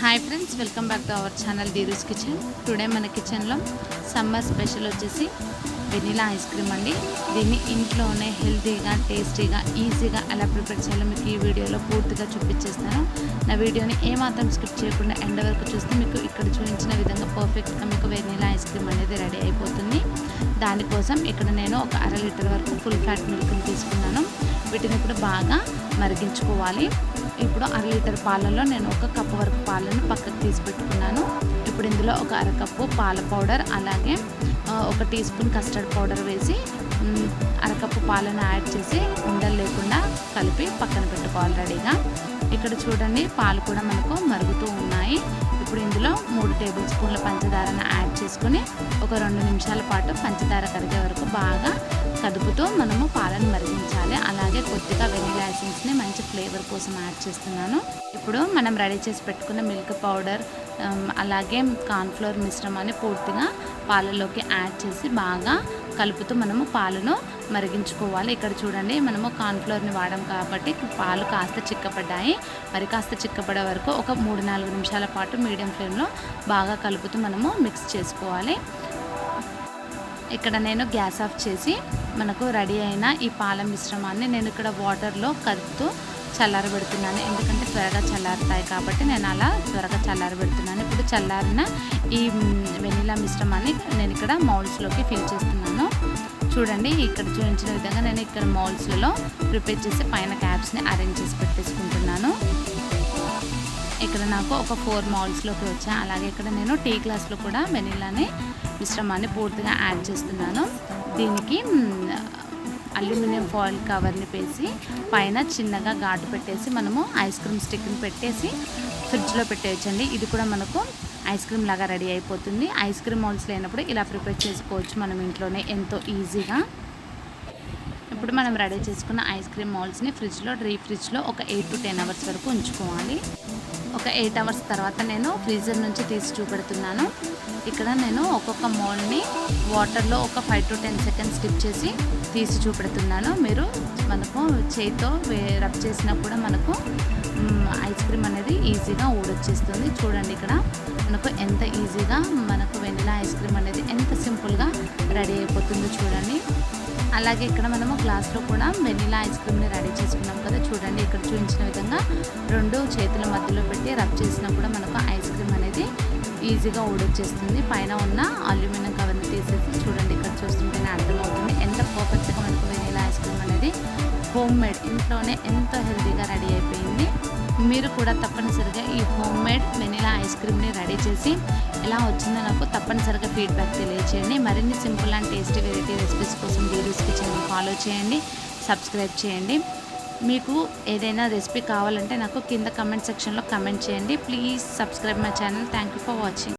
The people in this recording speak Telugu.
Hi friends welcome back to our channel డీరూస్ kitchen today మన కిచెన్లో సమ్మర్ స్పెషల్ వచ్చేసి వెనీలా ఐస్ క్రీమ్ అండి. దీన్ని ఇంట్లోనే హెల్తీగా టేస్టీగా ఈజీగా ఎలా ప్రిపేర్ చేయాలో మీకు ఈ వీడియోలో పూర్తిగా చూపించేస్తాను. నా వీడియోని ఏమాత్రం స్కిప్ చేయకుండా ఎండ వరకు చూస్తే మీకు ఇక్కడ చూపించిన విధంగా పర్ఫెక్ట్గా మీకు వెనీలా ఐస్ క్రీమ్ అనేది రెడీ అయిపోతుంది. దానికోసం ఇక్కడ నేను ఒక అర లీటర్ వరకు ఫుల్ ఫ్యాట్ మిల్క్ని తీసుకున్నాను. వీటిని ఇప్పుడు బాగా మరిగించుకోవాలి. ఇప్పుడు అర లీటర్ పాలలో నేను ఒక కప్పు వరకు పాలను పక్కకు తీసి పెట్టుకున్నాను. ఇప్పుడు ఇందులో ఒక అరకప్పు పాల పౌడర్ అలాగే ఒక టీ స్పూన్ కస్టర్డ్ పౌడర్ వేసి అరకప్పు పాలను యాడ్ చేసి ఉండలు లేకుండా కలిపి పక్కన పెట్టుకోవాలి రెడీగా. ఇక్కడ చూడండి పాలు కూడా మనకు మరుగుతూ ఉన్నాయి. ఇప్పుడు ఇందులో మూడు టేబుల్ స్పూన్ల పంచదారను యాడ్ చేసుకుని ఒక రెండు నిమిషాల పాటు పంచదార కరిగే వరకు బాగా కదుపుతూ మనము పాలను మరిగించాలి. అలాగే కొద్దిగా వెనిలా ఎసెన్స్ని మంచి ఫ్లేవర్ కోసం యాడ్ చేస్తున్నాను. ఇప్పుడు మనం రెడీ చేసి పెట్టుకున్న మిల్క్ పౌడర్ అలాగే కార్న్ఫ్లోర్ మిశ్రమాన్ని పూర్తిగా పాలలోకి యాడ్ చేసి బాగా కలుపుతూ మనము పాలను మరిగించుకోవాలి. ఇక్కడ చూడండి మనము కార్న్ఫ్లోర్ని వాడాం కాబట్టి పాలు కాస్త చిక్కపడ్డాయి. మరి కాస్త చిక్కపడే వరకు ఒక మూడు నాలుగు నిమిషాల పాటు మీడియం ఫ్లేమ్లో బాగా కలుపుతూ మనము మిక్స్ చేసుకోవాలి. ఇక్కడ నేను గ్యాస్ ఆఫ్ చేసి మనకు రెడీ అయిన ఈ పాల మిశ్రమాన్ని నేను ఇక్కడ వాటర్లో కలుపుతూ చల్లారబెడుతున్నాను. ఎందుకంటే త్వరగా చల్లారుతాయి కాబట్టి నేను అలా త్వరగా చల్లారబెడుతున్నాను. ఇప్పుడు చల్లారిన ఈ వెనిలా మిశ్రమాన్ని నేను ఇక్కడ మౌల్స్లోకి ఫిల్ చేస్తున్నాను. చూడండి ఇక్కడ చూపించిన విధంగా నేను ఇక్కడ మౌల్స్లలో ప్రిపేర్ చేసి పైన క్యాప్స్ని అరేంజ్ చేసి పెట్టేసుకుంటున్నాను. ఇక్కడ నాకు ఒక ఫోర్ మౌల్స్లోకి వచ్చాను అలాగే ఇక్కడ నేను టీ గ్లాస్లో కూడా వెనిలాని మిశ్రమాన్ని పూర్తిగా యాడ్ చేస్తున్నాను. దీనికి అల్యూమినియం ఫాయిల్ కవర్ని వేసి పైన చిన్నగా ఘాటు పెట్టేసి మనము ఐస్ క్రీమ్ స్టిక్ని పెట్టేసి ఫ్రిడ్జ్లో పెట్టేయచ్చండి. ఇది కూడా మనకు ఐస్ క్రీమ్ లాగా రెడీ అయిపోతుంది. ఐస్ క్రీమ్ మౌల్స్ లేనప్పుడు ఇలా ప్రిపేర్ చేసుకోవచ్చు మనం ఇంట్లోనే ఎంతో ఈజీగా. ఇప్పుడు మనం రెడీ చేసుకున్న ఐస్ క్రీమ్ మౌల్స్ని ఫ్రిడ్జ్లో డ్రీ ఫ్రిడ్జ్లో ఒక ఎయిట్ టు టెన్ అవర్స్ వరకు ఉంచుకోవాలి. ఒక ఎయిట్ అవర్స్ తర్వాత నేను ఫ్రీజర్ నుంచి తీసి చూపెడుతున్నాను. ఇక్కడ నేను ఒక్కొక్క మౌల్ని వాటర్లో ఒక ఫైవ్ టు టెన్ సెకండ్స్ స్టిప్ చేసి తీసి చూపెడుతున్నాను. మీరు మనకు చేతితో వే- రబ్ చేసినా కూడా మనకు ఐస్ క్రీమ్ అనేది ఈజీగా ఊడొచ్చేస్తుంది. చూడండి ఇక్కడ మనకు ఎంత ఈజీగా మనకు వెనిలా ఐస్ క్రీమ్ అనేది ఎంత సింపుల్గా రెడీ అయిపోతుందో చూడండి. అలాగే ఇక్కడ మనము గ్లాస్లో కూడా వెనిలా ఐస్ క్రీమ్ని రెడీ చేసుకున్నాం కదా. చూడండి ఇక్కడ చూపించిన విధంగా రెండు చేతుల మధ్యలో పెట్టి రబ్ చేసినా కూడా మనకు ఐస్ క్రీమ్ అనేది ఈజీగా ఊడొచ్చేస్తుంది. పైన ఉన్న అల్యూమినియం కవర్ని తీసేసి చూడండి ఇక్కడ చూస్తుంటేనే అర్థమవుతుంది. ఎంత పర్ఫెక్ట్గా మనకు వెనిలా ఐస్ క్రీమ్ అనేది హోమ్ మేడ్ ఇంట్లోనే ఎంతో హెల్తీగా రెడీ అయిపోయింది. మీరు కూడా తప్పనిసరిగా ఈ హోమ్ మేడ్ వెనిలా ఐస్ క్రీమ్ని రెడీ చేసి ఎలా వచ్చిందో నాకు తప్పనిసరిగా ఫీడ్బ్యాక్ తెలియచేయండి. మరిన్ని simple and tasty variety recipes కోసం డీరీస్ కిచెన్ ఫాలో చేయండి సబ్స్క్రైబ్ చేయండి. మీకు ఏదైనా రెసిపీ కావాలంటే నాకు కింద కమెంట్ సెక్షన్లో కమెంట్ చేయండి. Please subscribe my channel. Thank you for watching.